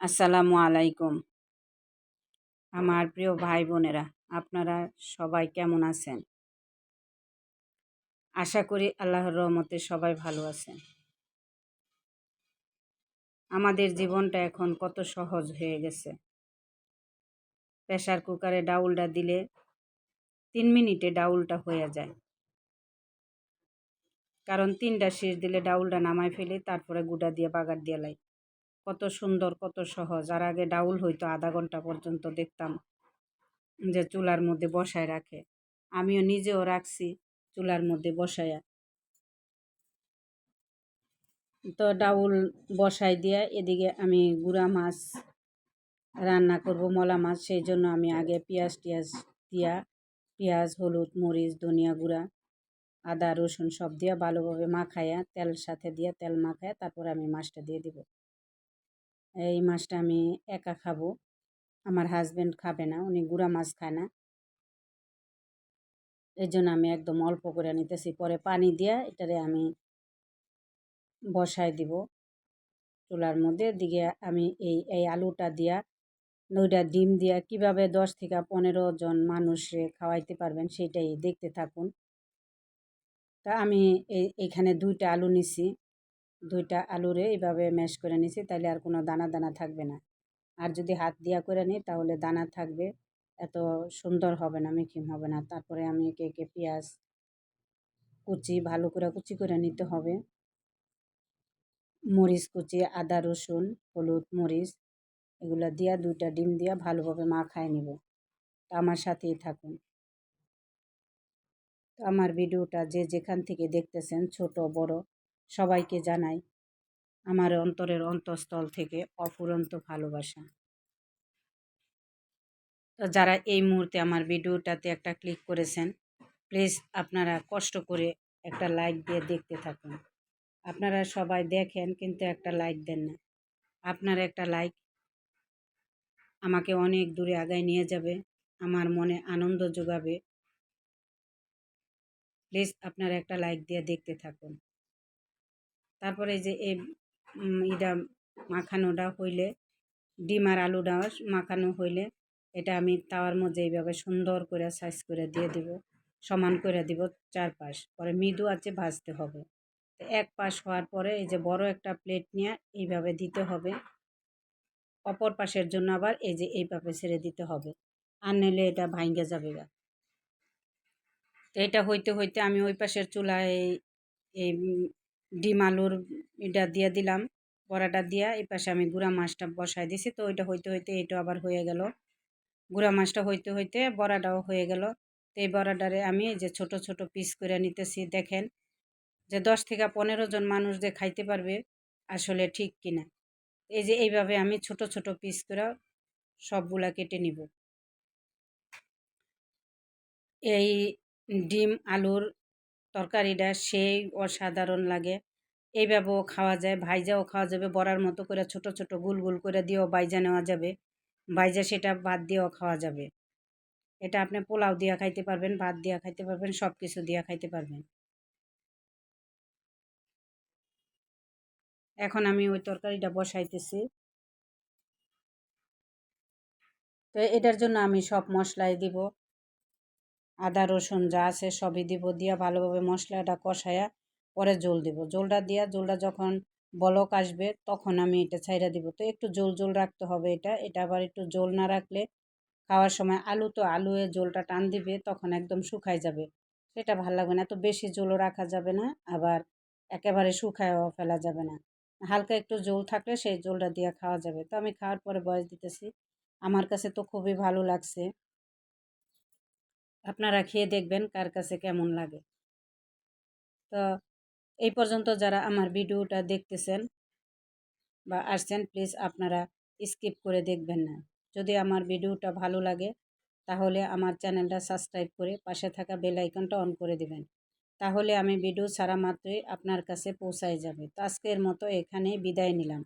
আসসালামু আলাইকুম। আমার প্রিয় ভাই বোনেরা, আপনারা সবাই কেমন আছেন? আশা করি আল্লাহর রহমতে সবাই ভালো আছেন। আমাদের জীবনটা এখন কত সহজ হয়ে গেছে। প্রেশার কুকারে ডাউলটা দিলে তিন মিনিটে ডাউলটা হয়ে যায়। কারণ তিনটা শেষ দিলে ডাউলটা নামায় ফেলে, তারপরে গুঁড়া দিয়ে বাগার দিয়ে লাই কত সুন্দর, কত সহজ। আর আগে ডাউল হইতো আধা ঘণ্টা পর্যন্ত দেখতাম যে চুলার মধ্যে বসায় রাখে। আমিও নিজেও রাখছি চুলার মধ্যে বসায়া। তো ডাউল বসাই দিয়া এদিকে আমি গুঁড়া মাছ রান্না করব, মলা মাছ, সেই জন্য আমি আগে পেঁয়াজ টিয়াজ দিয়া পেঁয়াজ, হলুদ, মরিচ, ধনিয়া গুঁড়া, আদা, রসুন সব দিয়া ভালোভাবে মাখাইয়া তেল সাথে দিয়া তেল মাখায়া তারপর আমি মাছটা দিয়ে দিব। এই মাছটা আমি একা খাব। আমার হাজব্যান্ড খাবে না, উনি গুঁড়া মাছ খায় না। এই জন্য আমি একদম অল্প করে নিতেছি। পরে পানি দিয়া এটারে আমি বসায় দিব। চুলার মধ্যে দিকে আমি এই এই আলুটা দিয়া নইটা ডিম দিয়া কীভাবে দশ থেকে পনেরো জন মানুষে খাওয়াইতে পারবেন সেটাই দেখতে থাকুন। তা আমি এই এখানে দুইটা আলু নিছি। দুইটা আলুরে এইভাবে ম্যাশ করে নিছি তাহলে আর কোনো দানা দানা থাকবে না। আর যদি হাত দিয়া করে নিই, তাহলে দানা থাকবে, এত সুন্দর হবে না মেকিং হবে না। তারপরে আমি একে একে পেঁয়াজ কুচি, ভালো করে কুচি করে নিতে হবে। মরিচ কুচি, আদা, রসুন, হলুদ, মরিচ, এগুলো দিয়া দুইটা ডিম দিয়া ভালোভাবে মা মাখায় নিব। তো আমার সাথেই থাকুন। তো আমার ভিডিওটা যে যেখান থেকে দেখতেছেন, ছোট, বড় সবাইকে জানাই আমার অন্তরের অন্তঃস্থল থেকে অফুরন্ত ভালোবাসা। তো যারা এই মুহূর্তে আমার ভিডিওটাতে একটা ক্লিক করেছেন প্লিজ আপনারা কষ্ট করে একটা লাইক দিয়ে দেখতে থাকুন। আপনারা সবাই দেখেন কিন্তু একটা লাইক দেন না। আপনার একটা লাইক আমাকে অনেক দূরে আগায় নিয়ে যাবে, আমার মনে আনন্দ যোগাবে। প্লিজ আপনারা একটা লাইক দিয়ে দেখতে থাকুন। তারপরে যে এই ইটা মাখানোটা হইলে, ডিম আর আলুটা মাখানো হইলে, এটা আমি তাওয়ার মধ্যে এইভাবে সুন্দর করে সাইজ করে দিয়ে দিব। সমান করে দিব চারপাশ। পরে মৃদু আছে ভাজতে হবে। এক পাশ হওয়ার পরে এই যে বড় একটা প্লেট নিয়ে এইভাবে দিতে হবে। অপর পাশের জন্য আবার এই যে এইভাবে ছেড়ে দিতে হবে। আর নিলে এটা ভাঙ্গে যাবে গা। তো এটা হইতে হইতে আমি ওই পাশের চুলায় এই ডিম, আলুর এটা দিয়ে দিলাম, বড়াটা দিয়া। এই পাশে আমি গুঁড়া মাছটা বসাই দিছি, তো ওইটা হইতে হইতে এটা আবার হয়ে গেল। গুঁড়া মাছটা হইতে হইতে বড়াটাও হয়ে গেল। তো এই বড়াটারে আমি যে ছোট ছোট পিস করে নিতেছি, দেখেন যে দশ থেকে পনেরো জন মানুষ যে খাইতে পারবে আসলে ঠিক কিনা। এই যে এইভাবে আমি ছোট ছোট পিস করে সবগুলা কেটে নিব। এই ডিম, আলুর তরকারিটা সেই অসাধারণ লাগে। এইভাবেও খাওয়া যায়। ভাইজাও খাওয়া যাবে। বড়ার মতো করে ছোট ছোট গুল গুল করে দিয়েও বাইজা নেওয়া যাবে। বাইজা সেটা ভাত দিয়েও খাওয়া যাবে। এটা আপনি পোলাও দিয়া খাইতে পারবেন, ভাত দিয়া খাইতে পারবেন সব কিছু দিয়া খাইতে পারবেন। এখন আমি ওই তরকারিটা বসাইতেছি। তো এটার জন্য আমি সব মশলাই দিব। আদা, রসুন যা আছে সবই দিব। দিয়া ভালোভাবে মশলাটা কষায়া পরে জল দিব। জলটা দিয়া, জলটা যখন বলক আসবে তখন আমি এটা ছাইরা দিব। তো একটু জল জল রাখতে হবে এটা। এটা আবার একটু জল না রাখলে খাওয়ার সময় আলু তো আলুয়ে জলটা টান দিবে, তখন একদম শুকায় যাবে। সেটা ভালো লাগবে না। এত বেশি জলও রাখা যাবে না, আবার একেবারে শুকায়ও ফেলা যাবে না। হালকা একটু জল থাকলে সেই জলটা দিয়ে খাওয়া যাবে। তো আমি খাওয়ার পরে বয়স দিতেছি। আমার কাছে তো খুবই ভালো লাগছে। আপনারা খেয়ে দেখবেন কার কাছে কেমন লাগে। তো এই পর্যন্ত যারা আমার ভিডিওটা দেখতেছেন বা আসছেন প্লিজ আপনারা স্কিপ করে দেখবেন না। যদি আমার ভিডিওটা ভালো লাগে, তাহলে আমার চ্যানেলটা সাবস্ক্রাইব করে পাশে থাকা বেল আইকনটা অন করে দেবেন। তাহলে আমি ভিডিও ছাড়া মাত্রই আপনার কাছে পৌঁছায় যাবে। তো আজকের মতো এখানেই বিদায় নিলাম।